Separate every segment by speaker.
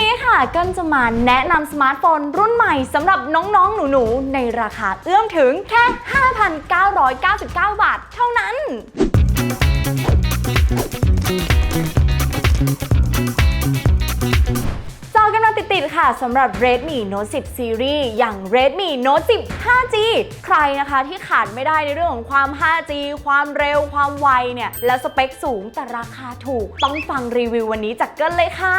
Speaker 1: นี้ค่ะก็จะมาแนะนำสมาร์ทโฟนรุ่นใหม่สำหรับน้องๆ หนูๆ ในราคาเอื้อมถึงแค่ 5,999 บาทเท่านั้น สำหรับ Redmi Note 10 Series อย่าง Redmi Note 10 5G ใครนะคะที่ขาดไม่ได้ในเรื่องของความ 5G ความเร็วความไวเนี่ยและสเปคสูงแต่ราคาถูก ต้องฟังรีวิววันนี้จากเกินเลยค่ะ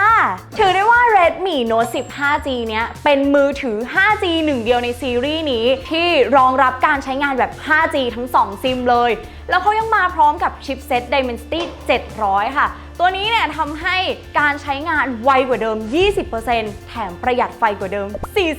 Speaker 1: ถือได้ว่า Redmi Note 10 5G เนี้ยเป็นมือถือ 5G หนึ่งเดียวในซีรีส์นี้ที่รองรับการใช้งานแบบ 5G ทั้ง 2 ซิมเลย แล้วเขายังมาพร้อมกับชิปเซ็ต Dimensity 700 ค่ะ ตัวนี้เนี่ยทำให้การใช้งานไวกว่าเดิม 20%แถมประหยัดไฟกว่าเดิม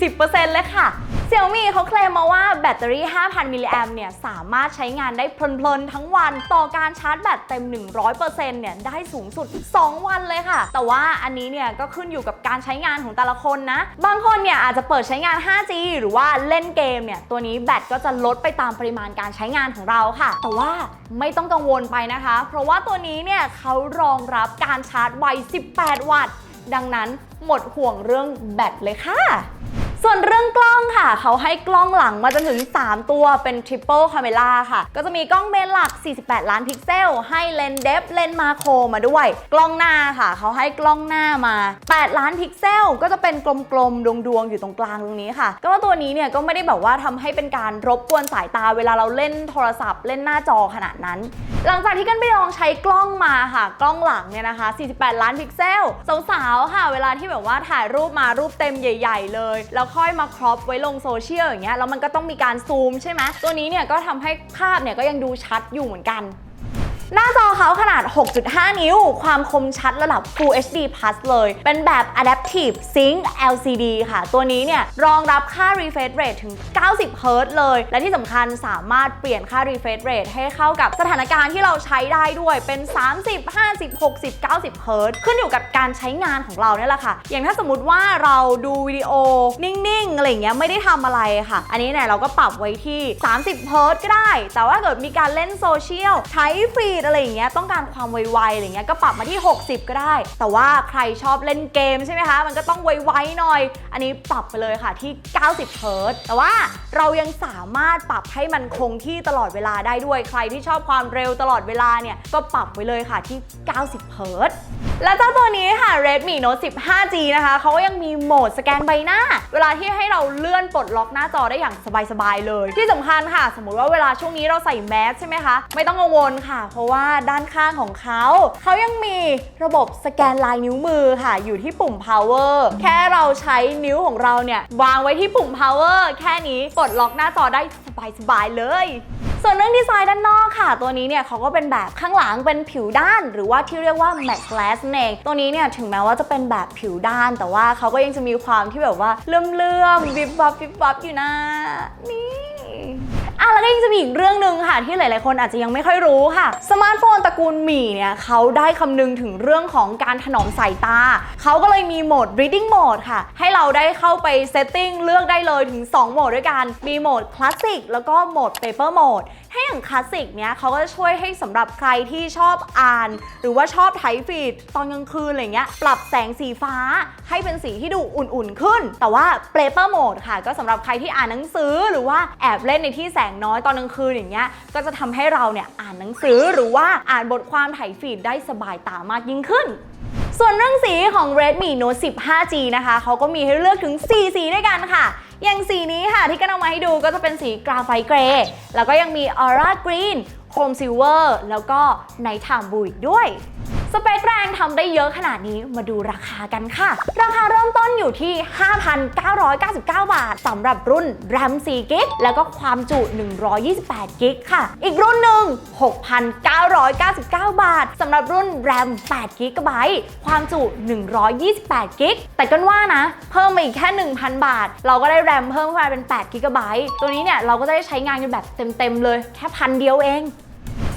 Speaker 1: 40%เลยค่ะ Xiaomi เขาเคลมมาว่าแบตเตอรี่ 5,000 มิลลิแอมเนี่ยสามารถใช้งานได้เพลินๆ ทั้งวันต่อการชาร์จแบตเต็ม 100%เนี่ยได้สูงสุด 2 วันเลยค่ะ แต่ว่าอันนี้เนี่ยก็ขึ้นอยู่กับการใช้งานของแต่ละคนนะ บางคนเนี่ยอาจจะเปิดใช้งาน 5G หรือว่าเล่นเกมเนี่ยตัวนี้แบตก็จะลดไปตามปริมาณการใช้งานของเราค่ะ แต่ว่าไม่ต้องกังวลไปนะคะ เพราะว่าตัวนี้เนี่ยเขารองรับการชาร์จไว 18 วัตต์ ดังนั้นหมดห่วงเรื่องแบตเลยค่ะ ส่วนเรื่องกล้องค่ะ เขาให้กล้องหลังมาจนถึง 3 ตัวเป็น Triple Camera ค่ะ ก็จะมีกล้องเมนหลัก 48 ล้านพิกเซล ให้เลนส์เดฟเลนส์มาโครมาด้วย กล้องหน้าค่ะ เขาให้กล้องหน้ามา 8 ล้านพิกเซล ก็จะเป็นกลมๆ ดวงๆ อยู่ตรงกลางตรงนี้ค่ะ ก็ว่าตัวนี้เนี่ยก็ไม่ได้แบบว่าทำให้เป็นการรบกวนสายตาเวลาเราเล่นโทรศัพท์เล่นหน้าจอขนาดนั้น หลังจากที่กันไปลองใช้กล้องมาค่ะ กล้องหลังเนี่ยนะคะ 48 ล้านพิกเซล สาวๆ ค่ะ เวลาที่แบบว่าถ่ายรูปมารูปเต็มใหญ่ ๆ เลย แล้วค่อยมาครอปไว้ลงโซเชียลอย่างเงี้ยแล้วมันก็ต้องมีการซูมใช่ไหมตัวนี้เนี่ยก็ทำให้ภาพเนี่ยก็ยังดูชัดอยู่เหมือนกัน หน้าจอเขาขนาด 6.5 นิ้ว ความคมชัดระดับ Full HD Plus เลย เป็นแบบ Adaptive Sync LCD ค่ะ ตัวนี้เนี่ยรองรับค่า refresh rate ถึง 90 Hz เลย และที่สำคัญสามารถเปลี่ยนค่า refresh rate ให้เข้ากับสถานการณ์ที่เราใช้ได้ด้วยเป็น 30 50 60 90 Hz ขึ้นอยู่กับการใช้งานของเราเนี่ยแหละค่ะ อย่างถ้าสมมติว่าเราดูวิดีโอนิ่งๆอะไรเงี้ยไม่ได้ทำอะไรค่ะ อันนี้เนี่ยเราก็ปรับไว้ที่ 30 Hz ก็ได้ แต่ว่าเกิดมีการเล่นโซเชียลใช้ฟีดอะไรอย่างเงี้ยต้องการความไวๆอะไรเงี้ยก็ปรับมาที่ 60 ก็ได้ แต่ว่าใครชอบเล่นเกมใช่ไหมคะมันก็ต้องไวๆหน่อย อันนี้ปรับไปเลยค่ะที่ 90 เฮิร์ตแต่ว่าเรายังสามารถปรับให้มันคงที่ตลอดเวลาได้ด้วยใครที่ชอบความเร็วตลอดเวลาเนี่ยก็ปรับไว้เลยค่ะที่ 90 เฮิร์ต และเจ้าตัวนี้ค่ะ Redmi Note 15G นะคะเขาก็ยังมีโหมดสแกนใบหน้า เวลาที่ให้เราเลื่อนปลดล็อกหน้าจอได้อย่างสบายๆเลย ที่สำคัญค่ะ สมมุติว่าเวลาช่วงนี้เราใส่แมสใช่ไหมคะ ไม่ต้องกังวลค่ะ เพราะว่าด้านข้างของเขาเขายังมีระบบสแกนลายนิ้วมือค่ะ อยู่ที่ปุ่ม power แค่เราใช้นิ้วของเราเนี่ยวางไว้ที่ปุ่ม power แค่นี้ปลดล็อกหน้าจอได้สบายๆเลย ส่วนเรื่องดีไซน์ด้านนอกค่ะ ตัวนี้เนี่ยเขาก็เป็นแบบข้างหลังเป็นผิวด้าน หรือว่าที่เรียกว่า matte glass เองตัวนี้เนี่ยถึงแม้ว่าจะเป็นแบบผิวด้าน แต่ว่าเขาก็ยังจะมีความที่แบบว่าเลื่อมๆวิบวับวิบวับอยู่นะนี่ อะแล้วก็ยังจะมีอีกเรื่องหนึ่งค่ะที่หลาย ๆ คนอาจจะยังไม่ค่อยรู้ค่ะ สมาร์ทโฟนตระกูลหมี่เนี่ยเขาได้คำนึงถึงเรื่องของการถนอมสายตา เขาก็เลยมีโหมด reading mode ค่ะ ให้เราได้เข้าไป setting เลือกได้เลยถึง 2 โหมดด้วยกัน มีโหมดคลาสสิกแล้วก็โหมด paper mode ให้อย่างคลาสสิกเนี้ยเขาก็จะช่วยให้สำหรับใครที่ชอบอ่าน หรือว่าชอบไถฟีดตอนกลางคืนอะไรเงี้ยปรับแสงสีฟ้าให้เป็นสีที่ดูอุ่นๆขึ้น แต่ว่า paper mode ค่ะ ก็สำหรับใครที่อ่านหนังสือหรือว่าแอบเล่นในที่แสงน้อยตอนกลางคืนอย่างเงี้ยก็จะทำให้เราเนี่ยอ่านหนังสือหรือว่าอ่านบทความไถฟีดได้สบายตามากยิ่งขึ้นส่วนเรื่องสีของ Redmi Note 15G นะคะ เขาก็มีให้เลือกถึง 4 สีด้วยกันค่ะ อย่างสีนี้ค่ะที่กันเอามาให้ดูก็จะเป็นสีกราไฟต์เกรย์แล้วก็ยังมีออร่ากรีนโฮมซิวเวอร์แล้วก็ไนท์ไทม์บูอีกด้วย สเปคแรงทำได้เยอะขนาดนี้มาดูราคากันค่ะ ราคาเริ่มต้นอยู่ที่ 5,999 บาทสำหรับรุ่น RAM 4กิกแล้วก็ความจุ 128กิกค่ะ อีกรุ่นหนึ่ง 6,999 บาทสำหรับรุ่น RAM 8กิกะไบต์ความจุ 128กิกแต่กันว่านะ เพิ่มมาอีกแค่ 1,000 บาท เราก็ได้ RAM เพิ่มขึ้นมาเป็น8กิกะไบต์ตัวนี้เนี่ยเราก็จะได้ใช้งานกันแบบเต็มๆเลย แค่พันเดียวเอง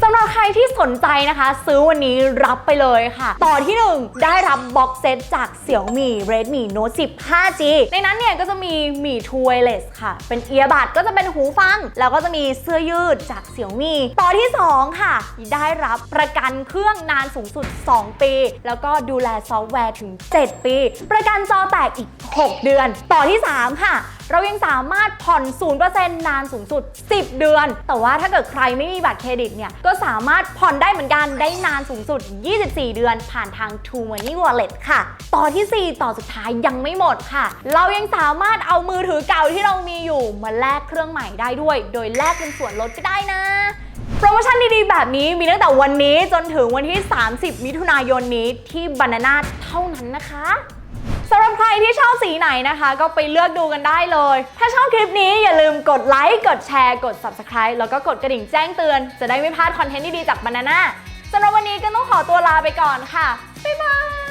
Speaker 1: สำหรับใครที่สนใจนะคะ ซื้อวันนี้รับไปเลยค่ะ ต่อที่ 1 ได้รับบ็อกเซตจาก Xiaomi Redmi Note 10 5G ในนั้นเนี่ยก็จะมีมี True Wireless ค่ะ เป็นเอียบัดก็จะเป็นหูฟัง แล้วก็จะมีเสื้อยืดจาก Xiaomi ต่อที่ 2 ค่ะ ได้รับประกันเครื่องนานสูงสุด 2 ปี แล้วก็ดูแลซอฟต์แวร์ถึง 7 ปี ประกันจอแตกอีก 6 เดือน ต่อที่ 3 ค่ะ เรายังสามารถผ่อน 0%นานสูงสุด 10 เดือน แต่ว่าถ้าเกิดใครไม่มีบัตรเครดิตเนี่ย ก็สามารถผ่อนได้เหมือนกัน ได้นานสูงสุด 24 เดือน ผ่านทาง True Money Wallet ค่ะ ต่อทีสี่ 4 ต่อสุดท้ายยังไม่หมดค่ะ เรายังสามารถเอามือถือเก่าที่เรามีอยู่มาแลกเครื่องใหม่ได้ด้วย โดยแลกเป็นส่วนลดก็ได้นะโปรโมชั่นดีๆ แบบนี้มีตั้งแต่วันนี้จนถึงวันที่ 30 มิถุนายนนี้ที่ Banana เท่านั้นนะคะ สำหรับใครที่ชอบสีไหนนะคะ ก็ไปเลือกดูกันได้เลย ถ้าชอบคลิปนี้อย่าลืมกดไลค์ กดแชร์ กด Subscribe แล้วก็กดกระดิ่งแจ้งเตือน จะได้ไม่พลาดคอนเทนต์ดีๆจากบานาน่าสำหรับวันนี้ก็ต้องขอตัวลาไปก่อนค่ะ บ๊ายบาย